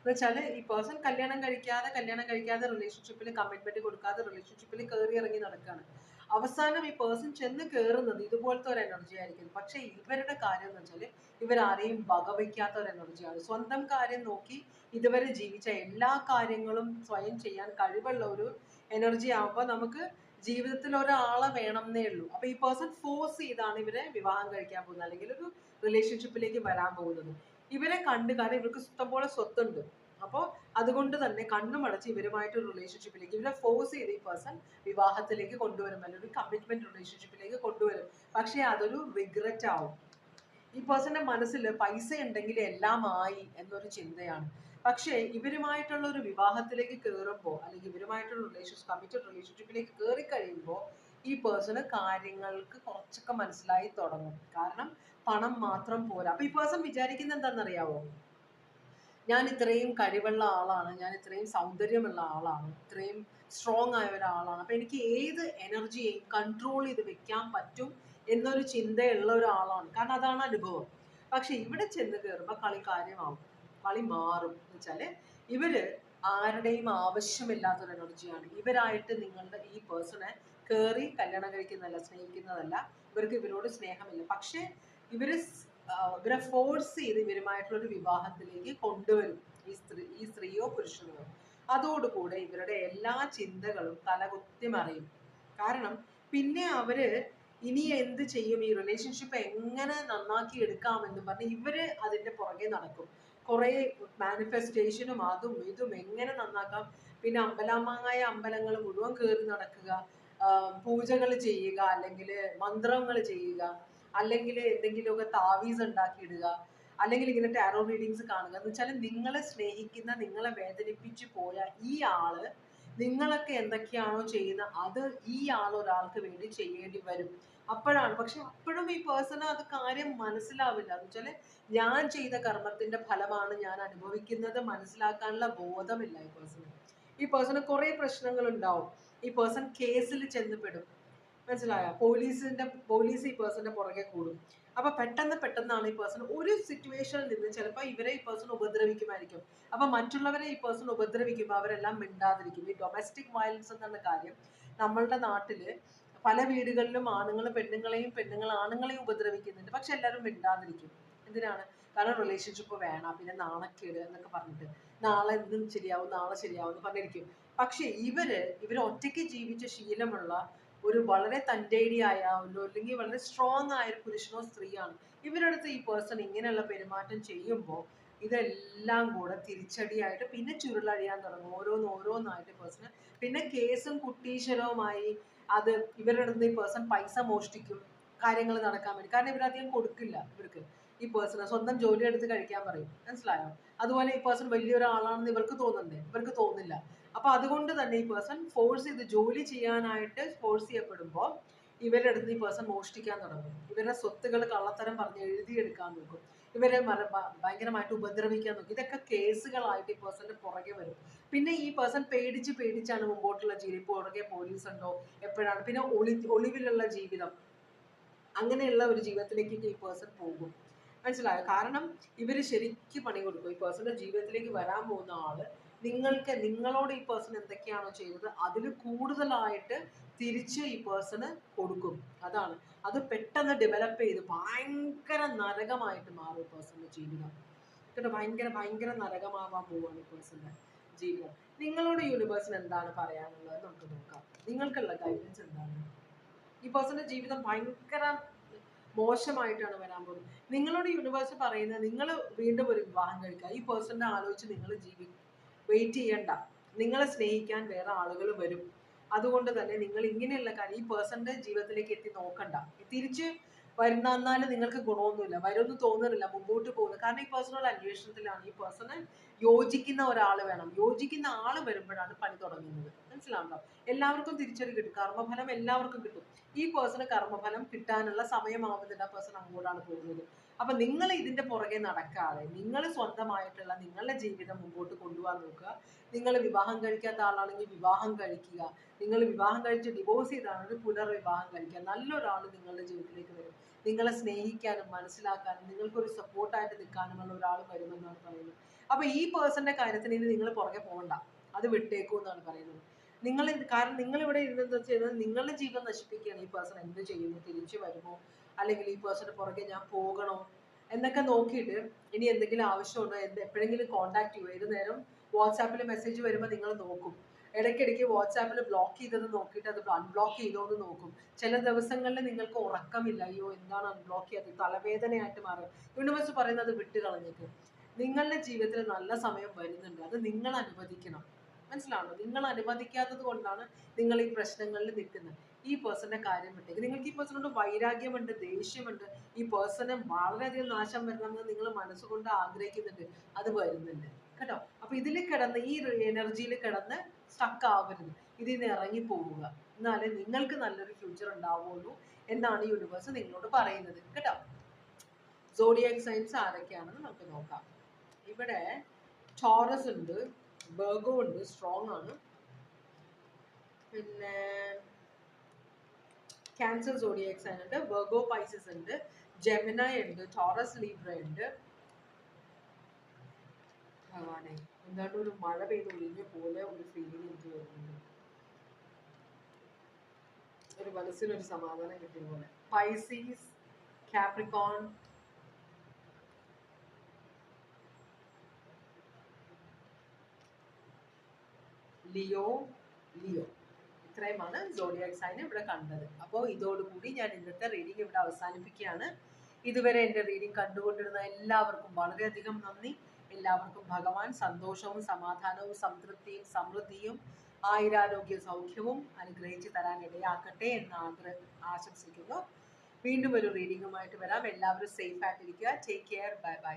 എന്ന് വെച്ചാൽ ഈ പേഴ്സൺ കല്യാണം കഴിക്കാതെ കല്യാണം കഴിക്കാതെ റിലേഷൻഷിപ്പിൽ കമ്മിറ്റ്മെന്റ് കൊടുക്കാതെ റിലേഷൻഷിപ്പിൽ കയറി ഇറങ്ങി നടക്കുകയാണ് അവസാനം ഈ പേഴ്സൺ ചെന്ന് കയറുന്നത് ഇതുപോലത്തെ ഒരു എനർജി ആയിരിക്കും. പക്ഷെ ഇവരുടെ കാര്യം എന്ന് വെച്ചാൽ ഇവരാരെയും വകവയ്ക്കാത്ത ഒരു എനർജിയാണ് സ്വന്തം കാര്യം നോക്കി ഇതുവരെ ജീവിച്ച എല്ലാ കാര്യങ്ങളും സ്വയം ചെയ്യാൻ കഴിവുള്ള ഒരു എനർജി ആകുമ്പോൾ നമുക്ക് ജീവിതത്തിൽ ഒരാളെ വേണം എന്നേ ഉള്ളൂ. അപ്പൊ ഈ പേഴ്സൺ ഫോഴ്സ് ചെയ്താണ് ഇവരെ വിവാഹം കഴിക്കാൻ പോകുന്നത് അല്ലെങ്കിൽ ഒരു റിലേഷൻഷിപ്പിലേക്ക് വരാൻ പോകുന്നത്. ഇവരെ കണ്ട് കാരണം ഇവർക്ക് ഇഷ്ടംപോലെ സ്വത്തുണ്ട്. അപ്പോൾ അതുകൊണ്ട് തന്നെ കണ്ണുമടച്ച് ഇവരുമായിട്ട് ഒരു റിലേഷൻഷിപ്പിലേക്ക് ഇവരെ ഫോഴ്സ് ചെയ്ത് ഈ പേഴ്സൺ വിവാഹത്തിലേക്ക് കൊണ്ടുവരും അല്ലെങ്കിൽ ഒരു കമ്മിറ്റ്മെന്റ് റിലേഷൻഷിപ്പിലേക്ക് കൊണ്ടുവരും. പക്ഷേ അതൊരു റിഗ്രറ്റ് ആവും. ഈ പേഴ്സന്റെ മനസ്സിൽ പൈസ ഉണ്ടെങ്കിൽ എല്ലാം ആയി എന്നൊരു ചിന്തയാണ്. പക്ഷേ ഇവരുമായിട്ടുള്ള ഒരു വിവാഹത്തിലേക്ക് കയറുമ്പോൾ അല്ലെങ്കിൽ ഇവരുമായിട്ടുള്ള റിലേഷൻ കമ്മിറ്റഡ് റിലേഷൻഷിപ്പിലേക്ക് കയറി കഴിയുമ്പോൾ ഈ പേഴ്സണ് കാര്യങ്ങൾക്ക് കുറച്ചൊക്കെ മനസ്സിലായി തുടങ്ങും. കാരണം പണം മാത്രം പോരാ. അപ്പൊ ഈ പേഴ്സൺ വിചാരിക്കുന്നത് എന്താണെന്നറിയാവോ? ഞാൻ ഇത്രയും കഴിവുള്ള ആളാണ് ഞാൻ ഇത്രയും സൗന്ദര്യമുള്ള ആളാണ് ഇത്രയും സ്ട്രോങ് ആയ ഒരാളാണ്. അപ്പൊ എനിക്ക് ഏത് എനർജിയെയും കൺട്രോൾ ചെയ്ത് വെക്കാൻ പറ്റും എന്നൊരു ചിന്തയുള്ള ഒരാളാണ്. കാരണം അതാണ് അനുഭവം. പക്ഷെ ഇവിടെ ചെന്ന് കയറുമ്പോൾ കളി കാര്യമാവും. കളി മാറും. എന്ന് വെച്ചാൽ ഇവർ ആരുടെയും ആവശ്യമില്ലാത്തൊരു എനർജിയാണ് ഇവരായിട്ട് നിങ്ങളുടെ ഈ പേഴ്സണെ കയറി കല്യാണം കഴിക്കുന്നതല്ല സ്നേഹിക്കുന്നതല്ല ഇവർക്ക് ഇവരോട് സ്നേഹമില്ല. പക്ഷെ ഇവർ ഇവരെ ഫോഴ്സ് ചെയ്ത് ഇവരുമായിട്ടുള്ള ഒരു വിവാഹത്തിലേക്ക് കൊണ്ടുവരും ഈ സ്ത്രീ ഈ സ്ത്രീയോ പുരുഷനോ. അതോടുകൂടെ ഇവരുടെ എല്ലാ ചിന്തകളും തലകുത്തി മറിയും. കാരണം പിന്നെ അവർ ഇനി എന്ത് ചെയ്യും? ഈ റിലേഷൻഷിപ്പ് എങ്ങനെ നന്നാക്കി എടുക്കാമെന്ന് പറഞ്ഞ് ഇവർ അതിന്റെ പുറകെ നടക്കും. കുറെ മാനിഫെസ്റ്റേഷനും അതും ഇതും എങ്ങനെ നന്നാക്കാം? പിന്നെ അമ്പലമായ അമ്പലങ്ങൾ മുഴുവൻ കയറി നടക്കുക പൂജകൾ ചെയ്യുക അല്ലെങ്കിൽ മന്ത്രങ്ങൾ ചെയ്യുക. അല്ലെങ്കിൽ എന്തെങ്കിലുമൊക്കെ താവീസ് ഉണ്ടാക്കിയിടുക അല്ലെങ്കിൽ ഇങ്ങനെ ടാരോ റീഡിങ്സ് കാണുക. എന്ന് വെച്ചാൽ നിങ്ങളെ സ്നേഹിക്കുന്ന നിങ്ങളെ വേദനിപ്പിച്ചു പോയ ഈ ആൾ നിങ്ങളൊക്കെ എന്തൊക്കെയാണോ ചെയ്യുന്ന അത് ഈ ആൾ ഒരാൾക്ക് വേണ്ടി ചെയ്യേണ്ടി വരും. അപ്പോഴാണ്. പക്ഷെ അപ്പോഴും ഈ പേഴ്സണ് അത് കാര്യം മനസ്സിലാവില്ല. എന്ന് വെച്ചാൽ ഞാൻ ചെയ്ത കർമ്മത്തിന്റെ ഫലമാണ് ഞാൻ അനുഭവിക്കുന്നത്. മനസ്സിലാക്കാനുള്ള ബോധമില്ല ഈ പേഴ്സണ് ഈ പേഴ്സണ് കുറെ പ്രശ്നങ്ങൾ ഉണ്ടാവും. ഈ പേഴ്സൺ കേസിൽ ചെന്നപ്പെടും മനസ്സിലായ? പോലീസിന്റെ പോലീസ് ഈ പേഴ്സന്റെ പുറകെ കൂടും. അപ്പൊ പെട്ടെന്ന് പെട്ടെന്നാണ് ഈ പേഴ്സൺ ഒരു സിറ്റുവേഷനിൽ നിന്ന് ചിലപ്പോൾ ഇവരെ ഈ പേഴ്സൺ ഉപദ്രവിക്കുമായിരിക്കും. അപ്പൊ മറ്റുള്ളവരെ ഈ പേഴ്സൺ ഉപദ്രവിക്കുമ്പോൾ അവരെല്ലാം മിണ്ടാതിരിക്കും. ഈ ഡൊമസ്റ്റിക് വയലൻസ് എന്നുള്ള കാര്യം. നമ്മളുടെ നാട്ടിൽ പല വീടുകളിലും ആണുങ്ങൾ പെണ്ണുങ്ങളെയും പെണ്ണുങ്ങൾ ആണുങ്ങളെയും ഉപദ്രവിക്കുന്നുണ്ട്. പക്ഷെ എല്ലാവരും മിണ്ടാതിരിക്കും. എന്തിനാണ്? കാരണം റിലേഷൻഷിപ്പ് വേണം. പിന്നെ നാണക്കേട് എന്നൊക്കെ പറഞ്ഞിട്ട് നാളെ ഇന്നും ശരിയാവും നാളെ ശരിയാവും എന്ന് പറഞ്ഞിരിക്കും. പക്ഷെ ഇവർ ഇവർ ഒറ്റയ്ക്ക് ജീവിച്ച ശീലമുള്ള ഒരു വളരെ തന്റെടിയായ അല്ലെങ്കിൽ വളരെ സ്ട്രോങ് ആയ ഒരു പുരുഷനോ സ്ത്രീയാണ്. ഇവരടുത്ത് ഈ പേഴ്സൺ ഇങ്ങനെയുള്ള പെരുമാറ്റം ചെയ്യുമ്പോൾ ഇതെല്ലാം കൂടെ തിരിച്ചടിയായിട്ട് പിന്നെ ചുരുളഴിയാൻ തുടങ്ങും. ഓരോന്ന് ഓരോന്നായിട്ട് പേഴ്സണ് പിന്നെ കേസും കുട്ടീശ്വരവുമായി അത് ഇവരുടെ അടുത്ത് ഈ പേഴ്സൺ പൈസ മോഷ്ടിക്കും കാര്യങ്ങൾ നടക്കാൻ വേണ്ടി. കാരണം ഇവരധികം കൊടുക്കില്ല ഇവർക്ക്. ഈ പേഴ്സണ് സ്വന്തം ജോലി എടുത്ത് കഴിക്കാൻ പറയും. മനസ്സിലായോ? അതുപോലെ ഈ പേഴ്സൺ വലിയൊരാളാണെന്ന് ഇവർക്ക് തോന്നണ്ടേ ഇവർക്ക് തോന്നില്ല അപ്പൊ അതുകൊണ്ട് തന്നെ ഈ പേഴ്സൺ ഫോഴ്സ് ചെയ്ത് ജോലി ചെയ്യാനായിട്ട് ഫോഴ്സ് ചെയ്യപ്പെടുമ്പോൾ ഇവരുടെ അടുത്ത് ഈ പേഴ്സൺ മോഷ്ടിക്കാൻ തുടങ്ങും. ഇവരുടെ സ്വത്തുകൾ കള്ളത്തരം പറഞ്ഞ് എഴുതിയെടുക്കാൻ നോക്കും. ഇവരെ ഭയങ്കരമായിട്ട് ഉപദ്രവിക്കാൻ നോക്കും. ഇതൊക്കെ കേസുകളായിട്ട് ഈ പേഴ്സന്റെ പുറകെ വരും. പിന്നെ ഈ പേഴ്സൺ പേടിച്ച് പേടിച്ചാണ് മുമ്പോട്ടുള്ള ജീവിതം പുറകെ പോലീസ് ഉണ്ടോ എപ്പോഴാണ്? പിന്നെ ഒളി ഒളിവിലുള്ള ജീവിതം. അങ്ങനെയുള്ള ഒരു ജീവിതത്തിലേക്ക് ഈ പേഴ്സൺ പോകും. മനസ്സിലായോ? കാരണം ഇവർ ശരിക്കും പണി കൊടുക്കും. ഈ പേഴ്സന്റെ ജീവിതത്തിലേക്ക് വരാൻ പോകുന്ന ആൾ നിങ്ങൾക്ക് നിങ്ങളോട് ഈ പേഴ്സൺ എന്തൊക്കെയാണോ ചെയ്തത് അതിൽ കൂടുതലായിട്ട് തിരിച്ച് ഈ പേഴ്സണ് കൊടുക്കും. അതാണ്. അത് പെട്ടെന്ന് ഡെവലപ്പ് ചെയ്ത് ഭയങ്കര നരകമായിട്ട് മാറും പേഴ്സന്റെ ജീവിതം. കേട്ടോ? ഭയങ്കര ഭയങ്കര നരകമാവാൻ പോവാണ് ഈ പേഴ്സന്റെ ജീവിതം. നിങ്ങളോട് യൂണിവേഴ്സിന് എന്താണ് പറയാനുള്ളത് നമുക്ക് നോക്കാം. നിങ്ങൾക്കുള്ള ഗൈഡൻസ് എന്താണ്? ഈ പേഴ്സന്റെ ജീവിതം ഭയങ്കര മോശമായിട്ടാണ് വരാൻ പോകുന്നത്. നിങ്ങളോട് യൂണിവേഴ്സ് പറയുന്നത് നിങ്ങൾ വീണ്ടും ഒരു വിവാഹം കഴിക്കുക. ഈ പേഴ്സണിനെ ആലോചിച്ച് നിങ്ങൾ ജീവി വെയിറ്റ് ചെയ്യണ്ട. നിങ്ങളെ സ്നേഹിക്കാൻ വേറെ ആളുകൾ വരും. അതുകൊണ്ട് തന്നെ നിങ്ങൾ ഇങ്ങനെയുള്ള കാര്യം ഈ പേഴ്സന്റെ ജീവിതത്തിലേക്ക് എത്തി നോക്കണ്ട. തിരിച്ച് വരുന്ന എന്നാൽ നിങ്ങൾക്ക് ഗുണമൊന്നുമില്ല. വരുമെന്ന് തോന്നുന്നില്ല മുമ്പോട്ട് പോകുന്നു. കാരണം ഈ പേഴ്സണൽ അന്വേഷണത്തിലാണ് ഈ പേഴ്സണ് യോജിക്കുന്ന ഒരാൾ വേണം. യോജിക്കുന്ന ആൾ വരുമ്പോഴാണ് പണി തുടങ്ങുന്നത്. മനസ്സിലാവുണ്ടോ? എല്ലാവർക്കും തിരിച്ചടി കിട്ടും. കർമ്മഫലം എല്ലാവർക്കും കിട്ടും. ഈ പേഴ്സണ് കർമ്മഫലം കിട്ടാനുള്ള സമയമാവുന്നില്ല ആ പേഴ്സൺ അങ്ങോട്ടാണ് പോകുന്നത്. അപ്പൊ നിങ്ങൾ ഇതിന്റെ പുറകെ നടക്കാതെ നിങ്ങൾ സ്വന്തമായിട്ടുള്ള നിങ്ങളുടെ ജീവിതം മുമ്പോട്ട് കൊണ്ടുപോകാൻ നോക്കുക. നിങ്ങൾ വിവാഹം കഴിക്കാത്ത ആളാണെങ്കിൽ വിവാഹം കഴിക്കുക. നിങ്ങൾ വിവാഹം കഴിച്ച് ഡിവോഴ്സ് ചെയ്താണെങ്കിൽ പുനർവിവാഹം കഴിക്കുക. നല്ലൊരാൾ നിങ്ങളുടെ ജീവിതത്തിലേക്ക് വരും. നിങ്ങളെ സ്നേഹിക്കാനും മനസ്സിലാക്കാനും നിങ്ങൾക്കൊരു സപ്പോർട്ടായിട്ട് നിൽക്കാനുമുള്ള ഒരാൾ വരുമെന്നാണ് പറയുന്നത്. അപ്പൊ ഈ പേഴ്സന്റെ കാര്യത്തിന് ഇനി നിങ്ങൾ പുറകെ പോകണ്ട. അത് വിട്ടേക്കൂ എന്നാണ് പറയുന്നത്. നിങ്ങൾ കാരണം നിങ്ങൾ ഇവിടെ ഇരുന്നത് വെച്ചാൽ നിങ്ങളുടെ ജീവിതം നശിപ്പിക്കുകയാണ് ഈ പേഴ്സൺ എന്ത് ചെയ്യുന്നു? തിരിച്ചു വരുമോ? അല്ലെങ്കിൽ ഈ പേഴ്സന്റെ പുറകെ ഞാൻ പോകണോ എന്നൊക്കെ നോക്കിയിട്ട് ഇനി എന്തെങ്കിലും ആവശ്യമുണ്ടോ? എന്ത് എപ്പോഴെങ്കിലും കോൺടാക്ട് ചെയ്യുമോ ഏത് നേരം വാട്സാപ്പിൽ മെസ്സേജ് വരുമ്പോൾ നിങ്ങൾ നോക്കും. ഇടയ്ക്കിടയ്ക്ക് വാട്സാപ്പിൽ ബ്ലോക്ക് ചെയ്തത് നോക്കിയിട്ട് അത് അൺബ്ലോക്ക് ചെയ്തോ എന്ന് നോക്കും. ചില ദിവസങ്ങളിൽ നിങ്ങൾക്ക് ഉറക്കമില്ല. അയ്യോ എന്താണ് അൺബ്ലോക്ക് ചെയ്യാത്തത്? തലവേദനയായിട്ട് മാറും. യൂണിവേഴ്സ് പറയുന്നത് വിട്ട് കളഞ്ഞേക്ക് നിങ്ങളുടെ ജീവിതത്തിൽ നല്ല സമയം വരുന്നുണ്ട്. അത് നിങ്ങൾ അനുവദിക്കണം. മനസ്സിലാണോ? നിങ്ങൾ അനുവദിക്കാത്തത് കൊണ്ടാണ് നിങ്ങൾ ഈ പ്രശ്നങ്ങളിൽ നിൽക്കുന്നത്. ഈ പേഴ്സന്റെ കാര്യം വിട്ടേക്ക്. നിങ്ങൾക്ക് ഈ പേഴ്സണോട് വൈരാഗ്യമുണ്ട് ദേഷ്യമുണ്ട് ഈ പേഴ്സണെ വളരെയധികം നാശം വരണമെന്ന് നിങ്ങൾ മനസ്സുകൊണ്ട് ആഗ്രഹിക്കുന്നുണ്ട് അത് വരുന്നുണ്ട്. കേട്ടോ? അപ്പൊ ഇതിൽ കിടന്ന് ഈ എനർജിയിൽ കിടന്ന് സ്റ്റക്ക് ആവരുത്. ഇതിൽ നിന്ന് ഇറങ്ങി പോവുക. എന്നാലേ നിങ്ങൾക്ക് നല്ലൊരു ഫ്യൂച്ചർ ഉണ്ടാവുള്ളൂ എന്നാണ് യൂണിവേഴ്സ് നിങ്ങളോട് പറയുന്നത്. കേട്ടോ? സോഡിയാക് സൈൻസ് ആരൊക്കെയാണെന്ന് നമുക്ക് നോക്കാം. ഇവിടെ ടോറസ് ഉണ്ട് ബർഗോ ഉണ്ട് സ്ട്രോങ് ആണ്. പിന്നെ ക്യാൻസർ സോഡിയക് സൈൻ ഉണ്ട് വെർഗോ പൈസസ് ഉണ്ട് ജെമിനായ് ഉണ്ട് ടോറസ് ലീബ്ര ഉണ്ട്. ഭഗവാനെ എന്താണ്ട് ഒരു മഴ പെയ്ത് ഒഴിഞ്ഞ പോലെ ഒരു ഫീലിംഗ് എനിക്ക് വരുന്നുണ്ട് ഒരു മനസ്സിനൊരു സമാധാനം കിട്ടിയ പോലെ. പൈസീസ് കാപ്രിക്കോൺ ലിയോ ലിയോ ഇത്രയുമാണ് സോഡിയാക് സൈൻ ഇവിടെ കണ്ടത്. അപ്പോൾ ഇതോടുകൂടി ഞാൻ ഇന്നത്തെ റീഡിംഗ് ഇവിടെ അവസാനിപ്പിക്കുകയാണ്. ഇതുവരെ എന്റെ റീഡിംഗ് കണ്ടുകൊണ്ടിരുന്ന എല്ലാവർക്കും വളരെയധികം നന്ദി. എല്ലാവർക്കും ഭഗവാൻ സന്തോഷവും സമാധാനവും സംതൃപ്തിയും സമൃദ്ധിയും ആയുരാരോഗ്യ സൗഖ്യവും അനുഗ്രഹിച്ച് തരാൻ ഇടയാക്കട്ടെ എന്ന് ആഗ്ര ആശംസിക്കുന്നു. വീണ്ടും ഒരു റീഡിങ്ങുമായിട്ട് വരാം. എല്ലാവരും സേഫ് ആയിട്ടിരിക്കുക. Take care bye bye